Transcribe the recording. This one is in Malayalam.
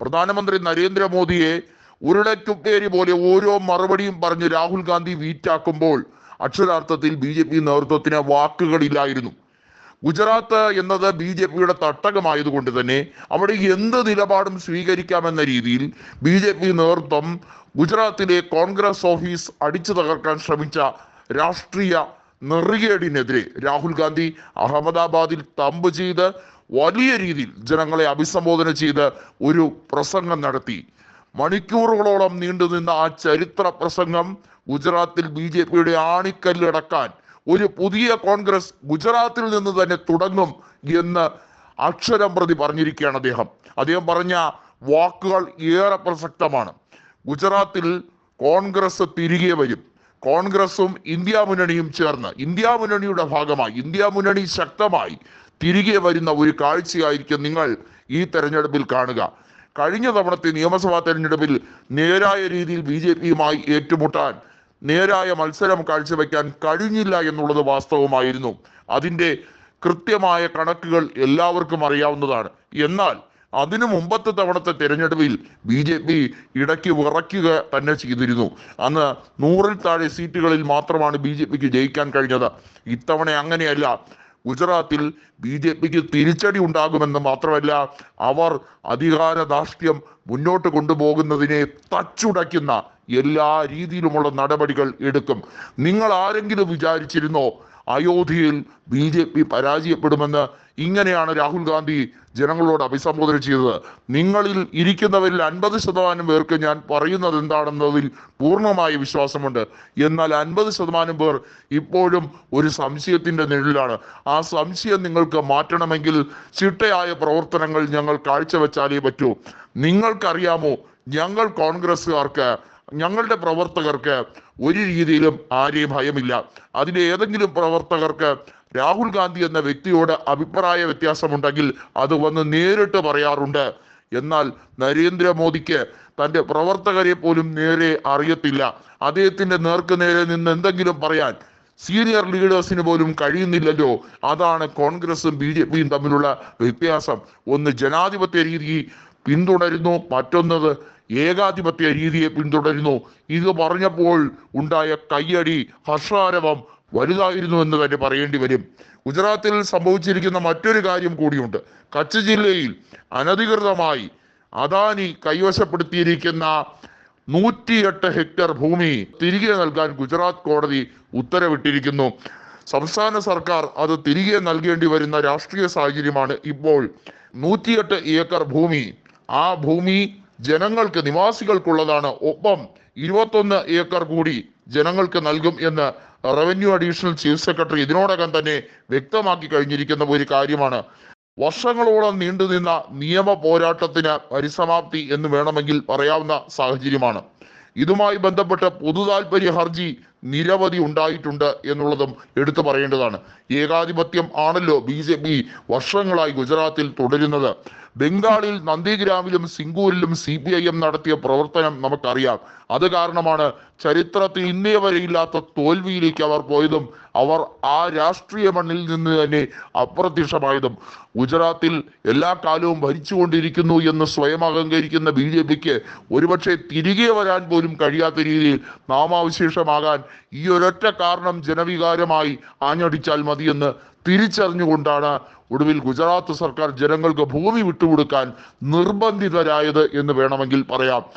പ്രധാനമന്ത്രി നരേന്ദ്രമോദിയെ ഉരുളക്കുപ്പേരി പോലെ ഓരോ മറുപടിയും പറഞ്ഞ് രാഹുൽ ഗാന്ധി വീറ്റാക്കുമ്പോൾ അക്ഷരാർത്ഥത്തിൽ ബി ജെ പി നേതൃത്വത്തിന് വാക്കുകളില്ലായിരുന്നു. ഗുജറാത്ത് എന്നത് ബി ജെ പിയുടെ തട്ടകമായതുകൊണ്ട് തന്നെ അവിടെ എന്ത് നിലപാടും സ്വീകരിക്കാമെന്ന രീതിയിൽ ബി ജെ പി നേതൃത്വം ഗുജറാത്തിലെ കോൺഗ്രസ് ഓഫീസ് അടിച്ചു തകർക്കാൻ ശ്രമിച്ച രാഷ്ട്രീയ നെറുകേടിനെതിരെ രാഹുൽ ഗാന്ധി അഹമ്മദാബാദിൽ തമ്പ് ചെയ്ത് വലിയ രീതിയിൽ ജനങ്ങളെ അഭിസംബോധന ചെയ്ത് ഒരു പ്രസംഗം നടത്തി. മണിക്കൂറുകളോളം നീണ്ടുനിന്ന ആ ചരിത്ര പ്രസംഗം ഗുജറാത്തിൽ ബി ജെ പിയുടെ ആണിക്കല്ലടക്കാൻ ഒരു പുതിയ കോൺഗ്രസ് ഗുജറാത്തിൽ നിന്ന് തന്നെ തുടങ്ങും എന്ന് അക്ഷരം പ്രതി പറഞ്ഞിരിക്കുകയാണ് അദ്ദേഹം. അദ്ദേഹം പറഞ്ഞ വാക്കുകൾ ഏറെ പ്രസക്തമാണ്. ഗുജറാത്തിൽ കോൺഗ്രസ് തിരികെ വരും. കോൺഗ്രസും ഇന്ത്യ മുന്നണിയും ചേർന്ന്. ഇന്ത്യ മുന്നണിയുടെ ഭാഗമായി ഇന്ത്യ മുന്നണി ശക്തമായി തിരികെ വരുന്ന ഒരു കാഴ്ചയായിരിക്കും നിങ്ങൾ ഈ തെരഞ്ഞെടുപ്പിൽ കാണുക. കഴിഞ്ഞ തവണത്തെ നിയമസഭാ തെരഞ്ഞെടുപ്പിൽ നേരായ രീതിയിൽ ബി ജെ പിയുമായി ഏറ്റുമുട്ടാൻ നേരായ മത്സരം കാഴ്ചവെക്കാൻ കഴിഞ്ഞില്ല എന്നുള്ളത് വാസ്തവമായിരുന്നു. അതിന്റെ കൃത്യമായ കണക്കുകൾ എല്ലാവർക്കും അറിയാവുന്നതാണ്. എന്നാൽ അതിനു മുമ്പത്തെ തവണത്തെ തെരഞ്ഞെടുപ്പിൽ ബി ജെ പി ഇടയ്ക്ക് വിറയ്ക്കുക തന്നെ ചെയ്തിരുന്നു. അന്ന് നൂറിൽ താഴെ സീറ്റുകളിൽ മാത്രമാണ് ബി ജെ പിക്ക് ജയിക്കാൻ കഴിഞ്ഞത്. ഇത്തവണ അങ്ങനെയല്ല. ഗുജറാത്തിൽ ബി ജെ പിക്ക് തിരിച്ചടി ഉണ്ടാകുമെന്ന് മാത്രമല്ല അവർ അധികാര ധാർഷ്ട്യം മുന്നോട്ട് കൊണ്ടുപോകുന്നതിനെ തച്ചുടയ്ക്കുന്ന എല്ലാ രീതിയിലുമുള്ള നടപടികൾ എടുക്കും. നിങ്ങൾ ആരെങ്കിലും വിചാരിച്ചിരുന്നോ അയോധ്യയിൽ ബി ജെ പി പരാജയപ്പെടുമെന്ന് ഇങ്ങനെയാണ് രാഹുൽ ഗാന്ധി ജനങ്ങളോട് അഭിസംബോധന ചെയ്തത്. നിങ്ങളിൽ ഇരിക്കുന്നവരിൽ അൻപത് ശതമാനം പേർക്ക് ഞാൻ പറയുന്നത് എന്താണെന്നതിൽ പൂർണമായ വിശ്വാസമുണ്ട്. എന്നാൽ അൻപത് ശതമാനം പേർ ഇപ്പോഴും ഒരു സംശയത്തിന്റെ നിഴലിലാണ്. ആ സംശയം നിങ്ങൾക്ക് മാറ്റണമെങ്കിൽ ചിട്ടയായ പ്രവർത്തനങ്ങൾ ഞങ്ങൾ കാഴ്ചവെച്ചാലേ പറ്റൂ. നിങ്ങൾക്കറിയാമോ ഞങ്ങൾ കോൺഗ്രസ്സുകാർക്ക് ഞങ്ങളുടെ പ്രവർത്തകർക്ക് ഒരു രീതിയിലും ആരെയും ഭയമില്ല. അതിലെ ഏതെങ്കിലും പ്രവർത്തകർക്ക് രാഹുൽ ഗാന്ധി എന്ന വ്യക്തിയോട് അഭിപ്രായ വ്യത്യാസമുണ്ടെങ്കിൽ അത് വന്ന് നേരിട്ട് പറയാറുണ്ട്. എന്നാൽ നരേന്ദ്രമോദിക്ക് തന്റെ പ്രവർത്തകരെ പോലും നേരെ അറിയത്തില്ല. അദ്ദേഹത്തിന്റെ നേർക്ക് നേരെ നിന്ന് എന്തെങ്കിലും പറയാൻ സീനിയർ ലീഡേഴ്സിന് പോലും കഴിയുന്നില്ലല്ലോ. അതാണ് കോൺഗ്രസും ബി ജെ പിയും തമ്മിലുള്ള വ്യത്യാസം. ഒന്ന് ജനാധിപത്യ രീതി പിന്തുടരുന്നു മറ്റൊന്നത് ഏകാധിപത്യ രീതിയെ പിന്തുടരുന്നു. ഇത് പറഞ്ഞപ്പോൾ ഉണ്ടായ കയ്യടി ഹർഷാരവം വലുതായിരുന്നു എന്ന് തന്നെ പറയേണ്ടി വരും. ഗുജറാത്തിൽ സംഭവിച്ചിരിക്കുന്ന മറ്റൊരു കാര്യം കൂടിയുണ്ട്. കച്ച് ജില്ലയിൽ അനധികൃതമായി അദാനി കൈവശപ്പെടുത്തിയിരിക്കുന്ന നൂറ്റിയെട്ട് ഹെക്ടർ ഭൂമി തിരികെ നൽകാൻ ഗുജറാത്ത് കോടതി ഉത്തരവിട്ടിരിക്കുന്നു. സംസ്ഥാന സർക്കാർ അത് തിരികെ നൽകേണ്ടി വരുന്ന രാഷ്ട്രീയ സാഹചര്യമാണ് ഇപ്പോൾ നൂറ്റിയെട്ട് ഏക്കർ ഭൂമി. ആ ഭൂമി ജനങ്ങൾക്ക് നിവാസികൾക്കുള്ളതാണ് ഒപ്പം ഇരുപത്തൊന്ന് ഏക്കർ കൂടി ജനങ്ങൾക്ക് നൽകും എന്ന് റവന്യൂ അഡീഷണൽ ചീഫ് സെക്രട്ടറി ഇതിനോടകം തന്നെ വ്യക്തമാക്കി കഴിഞ്ഞിരിക്കുന്ന ഒരു കാര്യമാണ്. വർഷങ്ങളോളം നീണ്ടുനിന്ന നിയമ പോരാട്ടത്തിന് പരിസമാപ്തി എന്ന് വേണമെങ്കിൽ പറയാവുന്ന സാഹചര്യമാണ്. ഇതുമായി ബന്ധപ്പെട്ട് പൊതുതാൽപര്യ ഹർജി നിരവധി ഉണ്ടായിട്ടുണ്ട് എന്നുള്ളതും എടുത്തു പറയേണ്ടതാണ്. ഏകാധിപത്യം ആണല്ലോ ബി വർഷങ്ങളായി ഗുജറാത്തിൽ തുടരുന്നത്. ബംഗാളിൽ നന്ദിഗ്രാമിലും സിംഗൂരിലും സി പി ഐ എം നടത്തിയ പ്രവർത്തനം നമുക്കറിയാം. അത് കാരണമാണ് ചരിത്രത്തിൽ ഇന്നേ വരെ ഇല്ലാത്ത തോൽവിയിലേക്ക് അവർ പോയതും അവർ ആ രാഷ്ട്രീയ മണ്ണിൽ നിന്ന് തന്നെ അപ്രത്യക്ഷമായതും. ഗുജറാത്തിൽ എല്ലാ കാലവും ഭരിച്ചുകൊണ്ടിരിക്കുന്നു എന്ന് സ്വയം അഹങ്കരിക്കുന്ന ബി ജെ പിക്ക് ഒരുപക്ഷെ തിരികെ വരാൻ പോലും കഴിയാത്ത രീതിയിൽ നാമാവശേഷമാകാൻ ഈ ഒരൊറ്റ കാരണം ജനവികാരമായി ആഞ്ഞടിച്ചാൽ മതിയെന്ന് തിരിച്ചറിഞ്ഞുകൊണ്ടാണ് ഒടുവിൽ ഗുജറാത്ത് സർക്കാർ ജനങ്ങൾക്ക് ഭൂമി വിട്ടുകൊടുക്കാൻ നിർബന്ധിതരായത് എന്ന് വേണമെങ്കിൽ പറയാം.